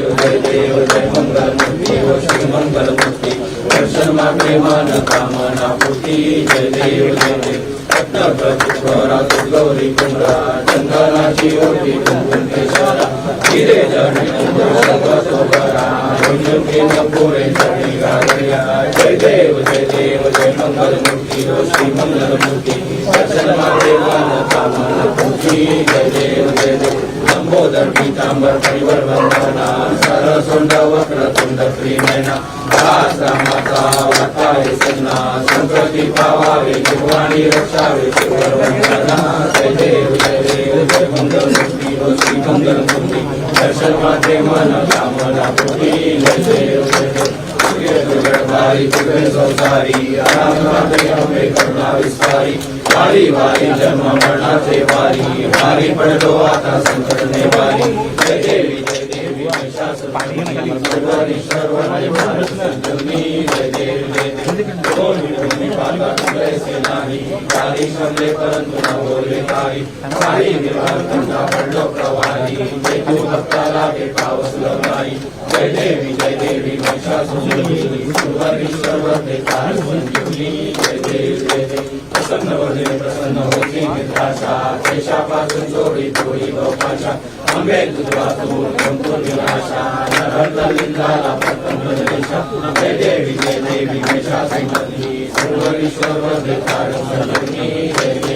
जय देव जय मंगलमूर्ती व श्री मंगलमूर्ती दर्शन मागे मान कामना पूर्ती जय देव जय देव रत्नप्रतिस्वरा गौरी कुमरा चंदनाची ओटी कुंकुमेश्वरा हिरे जणी सर्वतोबरा रंजन पुरे जणी गागया जय देव जय देव लंबोदर पीतांबर परिवर वंदना सरसुंड वक्रतुंड प्रियमेना दास रामाचा वार्ताय सन्ना संप्रती पावावे जिव्हाणी रक्षावे शिवर वंदना जय देव जय देव जय मंगल मंगलमूर्ती व श्री मंगल मंगलमूर्ती दर्शन माते मन कामना पूर्ती जय देव जय देव जगदारी तुझे संसारी आराम आराधनाते हमें करुणा विस्तारी वारी वारी जन्म मरणाचे वारी वारी पडलो आता संकट ने वारी। जय देवी जय देवी जय जय परंतु न बोलले काही काही विवाह तुझा पडलो प्रवाही जे तू भक्ताला ते पावसलं नाही जय देवी जय देवी महिषासुरमर्दिनी, सर्वारी सर्वते तार संजीवनी जय देवी जय देवी प्रसन्न होते. प्रसन्न होते मित्राच्या केशापासून जोडी थोडी गोपाच्या आंबे दुधवातून गंपूर विनाशा नरंत लिंगाला प्रथम देशा नभे देवी देवी देशा सुमती सर्व विश्व वृद्धार सलनी देवी